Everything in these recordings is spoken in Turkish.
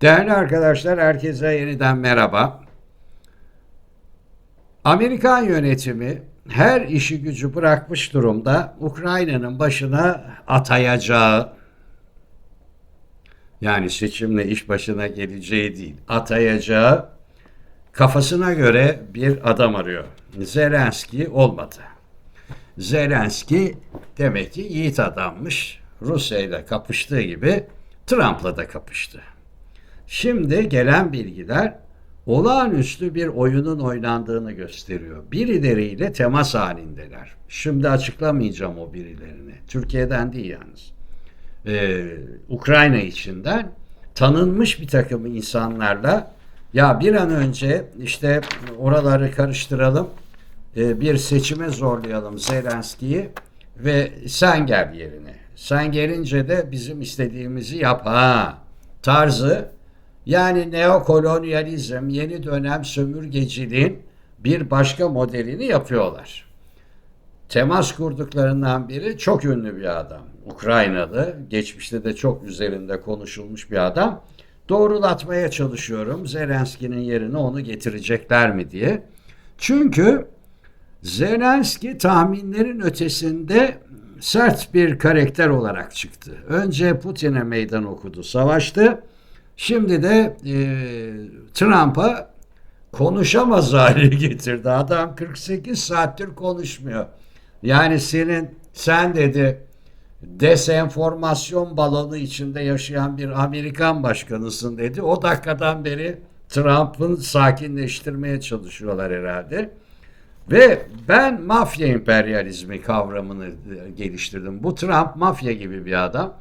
Değerli arkadaşlar, herkese yeniden merhaba. Amerikan yönetimi her işi gücü bırakmış durumda Ukrayna'nın başına atayacağı, yani seçimle iş başına geleceği değil, atayacağı kafasına göre bir adam arıyor. Zelenski olmadı. Zelenski demek ki yiğit adammış. Rusya ile kapıştığı gibi Trump'la da kapıştı. Şimdi gelen bilgiler olağanüstü bir oyunun oynandığını gösteriyor. Birileriyle temas halindeler. Şimdi açıklamayacağım o birilerini. Türkiye'den değil yalnız. Ee, Ukrayna içinden tanınmış bir takım insanlarla ya bir an önce işte oraları karıştıralım e, bir seçime zorlayalım Zelenski'yi ve sen gel yerine. Sen gelince de bizim istediğimizi yap ha tarzı yani neokolonyalizm, yeni dönem sömürgeciliğin bir başka modelini yapıyorlar. Temas kurduklarından biri çok ünlü bir adam. Ukraynalı, geçmişte de çok üzerinde konuşulmuş bir adam. Doğrulatmaya çalışıyorum Zelenski'nin yerine onu getirecekler mi diye. Çünkü Zelenski tahminlerin ötesinde sert bir karakter olarak çıktı. Önce Putin'e meydan okudu, savaştı. Şimdi de e, Trump'a konuşamaz hale getirdi. Adam 48 saattir konuşmuyor. Yani senin sen dedi desenformasyon balonu içinde yaşayan bir Amerikan başkanısın dedi. O dakikadan beri Trump'ın sakinleştirmeye çalışıyorlar herhalde. Ve ben mafya emperyalizmi kavramını geliştirdim. Bu Trump mafya gibi bir adam.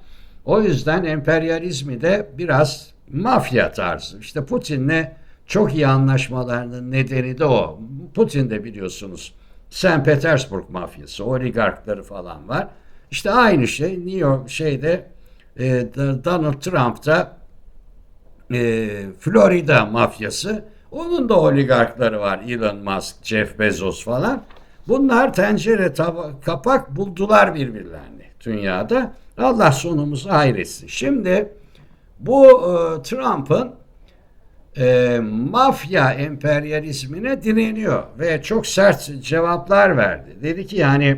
O yüzden emperyalizmi de biraz mafya tarzı. İşte Putin'le çok iyi anlaşmalarının nedeni de o. Putin de biliyorsunuz St. Petersburg mafyası, oligarkları falan var. İşte aynı şey New York şeyde e, Donald Trump'ta e, Florida mafyası. Onun da oligarkları var. Elon Musk, Jeff Bezos falan. Bunlar tencere tava, kapak buldular birbirlerini dünyada. Allah sonumuzu hayretsin. Şimdi bu e, Trump'ın e, mafya emperyalizmine direniyor ve çok sert cevaplar verdi. Dedi ki yani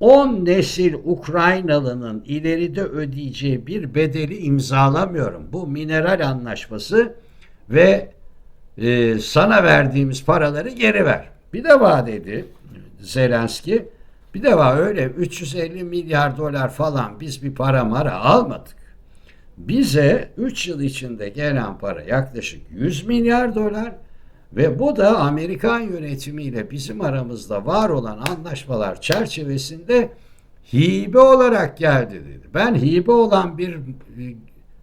10 nesil Ukraynalının ileride ödeyeceği bir bedeli imzalamıyorum. Bu mineral anlaşması ve e, sana verdiğimiz paraları geri ver. Bir defa dedi Zelenski, bir defa öyle 350 milyar dolar falan biz bir para mara almadık. Bize 3 yıl içinde gelen para yaklaşık 100 milyar dolar ve bu da Amerikan yönetimiyle bizim aramızda var olan anlaşmalar çerçevesinde hibe olarak geldi dedi. Ben hibe olan bir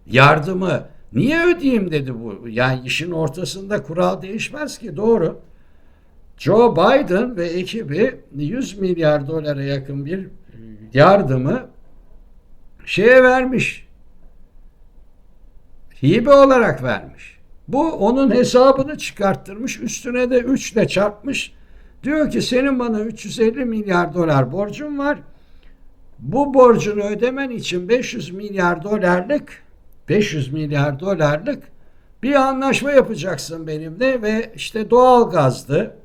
yardımı niye ödeyeyim dedi bu. Yani işin ortasında kural değişmez ki doğru. Joe Biden ve ekibi 100 milyar dolara yakın bir yardımı şeye vermiş hibe olarak vermiş. Bu onun hesabını çıkarttırmış, üstüne de 3 ile çarpmış. Diyor ki senin bana 350 milyar dolar borcun var. Bu borcunu ödemen için 500 milyar dolarlık 500 milyar dolarlık bir anlaşma yapacaksın benimle ve işte doğal gazdı,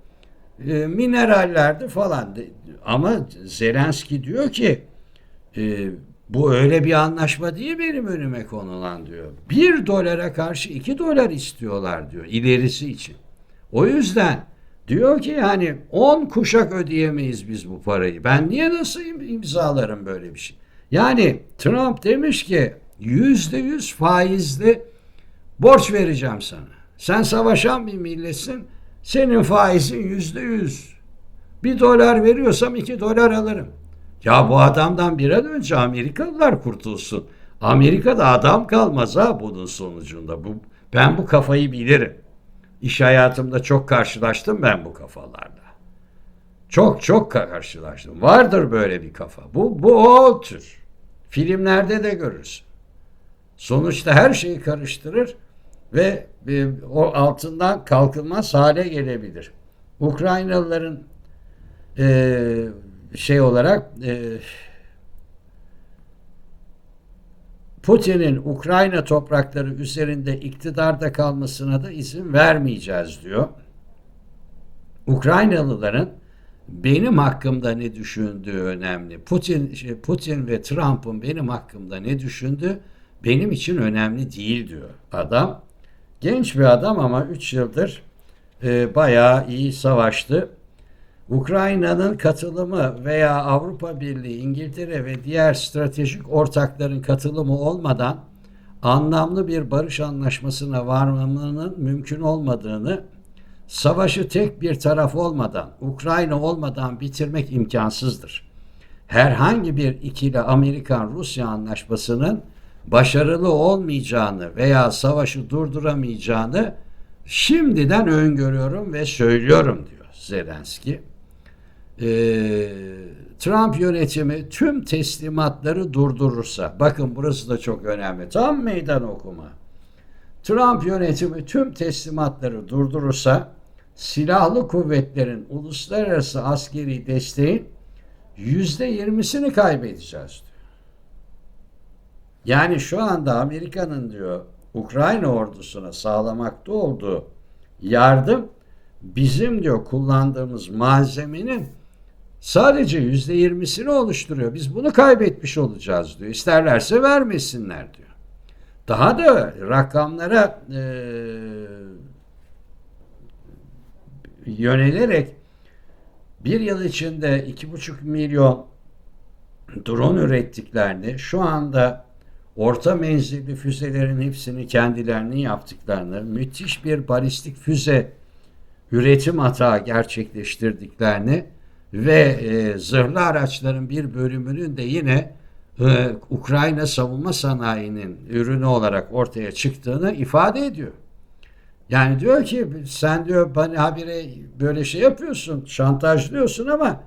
e, minerallerdi falan. Ama Zelenski diyor ki e, bu öyle bir anlaşma değil benim önüme konulan diyor. Bir dolara karşı iki dolar istiyorlar diyor ilerisi için. O yüzden diyor ki yani on kuşak ödeyemeyiz biz bu parayı. Ben niye nasıl imzalarım böyle bir şey? Yani Trump demiş ki yüzde yüz faizli borç vereceğim sana. Sen savaşan bir milletsin. Senin faizin yüzde yüz. Bir dolar veriyorsam iki dolar alırım. Ya bu adamdan bir an önce Amerikalılar kurtulsun. Amerika'da adam kalmaz ha bunun sonucunda. Bu, ben bu kafayı bilirim. İş hayatımda çok karşılaştım ben bu kafalarla. Çok çok karşılaştım. Vardır böyle bir kafa. Bu, bu o tür. Filmlerde de görürsün. Sonuçta her şeyi karıştırır ve o altından kalkılmaz hale gelebilir. Ukraynalıların e, şey olarak e, Putin'in Ukrayna toprakları üzerinde iktidarda kalmasına da izin vermeyeceğiz diyor. Ukraynalıların benim hakkımda ne düşündüğü önemli. Putin şey, Putin ve Trump'ın benim hakkımda ne düşündüğü benim için önemli değil diyor adam. Genç bir adam ama 3 yıldır e, bayağı iyi savaştı. Ukrayna'nın katılımı veya Avrupa Birliği, İngiltere ve diğer stratejik ortakların katılımı olmadan anlamlı bir barış anlaşmasına varmanın mümkün olmadığını, savaşı tek bir taraf olmadan, Ukrayna olmadan bitirmek imkansızdır. Herhangi bir ikili Amerikan-Rusya anlaşmasının başarılı olmayacağını veya savaşı durduramayacağını şimdiden öngörüyorum ve söylüyorum diyor Zelenski. Ee, Trump yönetimi tüm teslimatları durdurursa, bakın burası da çok önemli, tam meydan okuma. Trump yönetimi tüm teslimatları durdurursa, silahlı kuvvetlerin uluslararası askeri desteğin yüzde yirmisini kaybedeceğiz diyor. Yani şu anda Amerika'nın diyor Ukrayna ordusuna sağlamakta olduğu yardım bizim diyor kullandığımız malzemenin sadece yüzde yirmisini oluşturuyor. Biz bunu kaybetmiş olacağız diyor. İsterlerse vermesinler diyor. Daha da rakamlara e, yönelerek bir yıl içinde iki buçuk milyon drone ürettiklerini, şu anda orta menzilli füzelerin hepsini kendilerinin yaptıklarını, müthiş bir balistik füze üretim hata gerçekleştirdiklerini ve e, zırhlı araçların bir bölümünün de yine e, Ukrayna savunma sanayinin ürünü olarak ortaya çıktığını ifade ediyor. Yani diyor ki sen diyor bana habire böyle şey yapıyorsun, şantajlıyorsun ama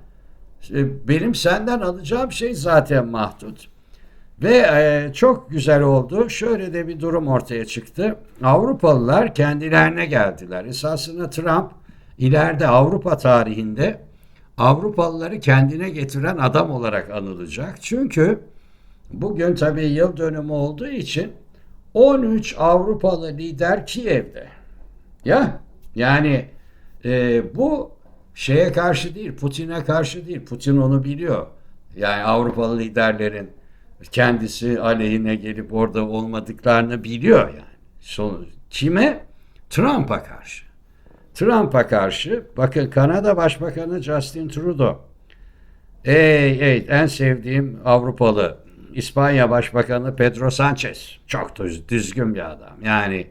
e, benim senden alacağım şey zaten mahdut. Ve e, çok güzel oldu. Şöyle de bir durum ortaya çıktı. Avrupalılar kendilerine geldiler. Esasında Trump ileride Avrupa tarihinde Avrupalıları kendine getiren adam olarak anılacak. Çünkü bugün tabii yıl dönümü olduğu için 13 Avrupalı lider Kiev'de. Ya yani e, bu şeye karşı değil, Putin'e karşı değil. Putin onu biliyor. Yani Avrupalı liderlerin kendisi aleyhine gelip orada olmadıklarını biliyor yani. Son, kime? Trump'a karşı. Trump'a karşı bakın Kanada Başbakanı Justin Trudeau. Ey ey en sevdiğim Avrupalı İspanya Başbakanı Pedro Sanchez. Çok düzgün bir adam. Yani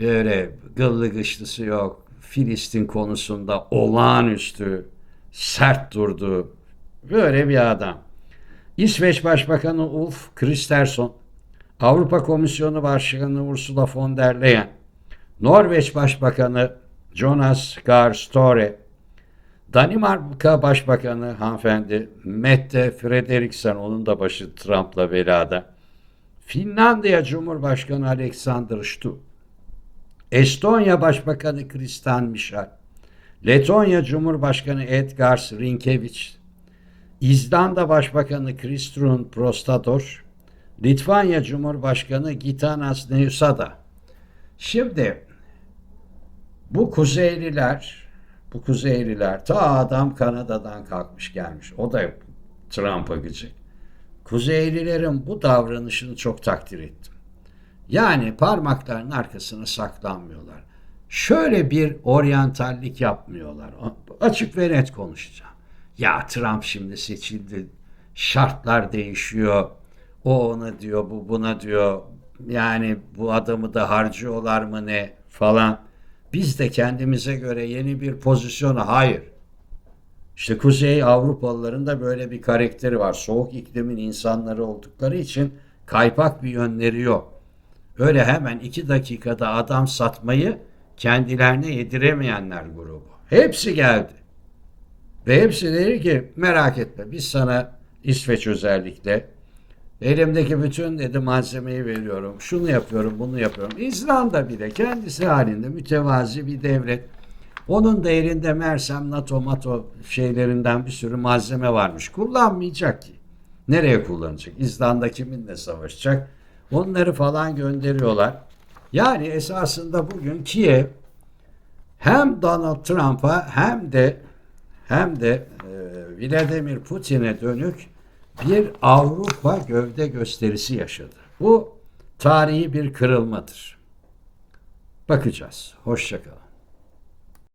öyle gıllı gışlısı yok. Filistin konusunda olağanüstü sert durdu. Böyle bir adam. İsveç Başbakanı Ulf Kristersson, Avrupa Komisyonu Başkanı Ursula von der Leyen, Norveç Başbakanı Jonas Gahr Støre, Danimarka Başbakanı hanımefendi Mette Frederiksen, onun da başı Trump'la belada, Finlandiya Cumhurbaşkanı Alexander Stubb, Estonya Başbakanı Kristan Michal, Letonya Cumhurbaşkanı Edgars Rinkevich, İzlanda Başbakanı Kristrun Prostator, Litvanya Cumhurbaşkanı Gitanas Neusada. Şimdi bu Kuzeyliler, bu Kuzeyliler ta adam Kanada'dan kalkmış gelmiş. O da Trump'a gıcık. Kuzeylilerin bu davranışını çok takdir ettim. Yani parmaklarının arkasına saklanmıyorlar. Şöyle bir oryantallik yapmıyorlar. Açık ve net konuşacağım. Ya Trump şimdi seçildi. Şartlar değişiyor. O ona diyor, bu buna diyor. Yani bu adamı da harcıyorlar mı ne falan. Biz de kendimize göre yeni bir pozisyona hayır. İşte Kuzey Avrupalıların da böyle bir karakteri var. Soğuk iklimin insanları oldukları için kaypak bir yönleri yok. Öyle hemen iki dakikada adam satmayı kendilerine yediremeyenler grubu. Hepsi geldi. Ve hepsi dedi ki merak etme biz sana İsveç özellikle elimdeki bütün dedi malzemeyi veriyorum. Şunu yapıyorum bunu yapıyorum. İzlanda bile kendisi halinde mütevazi bir devlet. Onun da elinde Mersem, NATO, MATO şeylerinden bir sürü malzeme varmış. Kullanmayacak ki. Nereye kullanacak? İzlanda kiminle savaşacak? Onları falan gönderiyorlar. Yani esasında bugün Kiev hem Donald Trump'a hem de hem de e, Vladimir Putin'e dönük bir Avrupa gövde gösterisi yaşadı. Bu tarihi bir kırılmadır. Bakacağız. Hoşçakalın.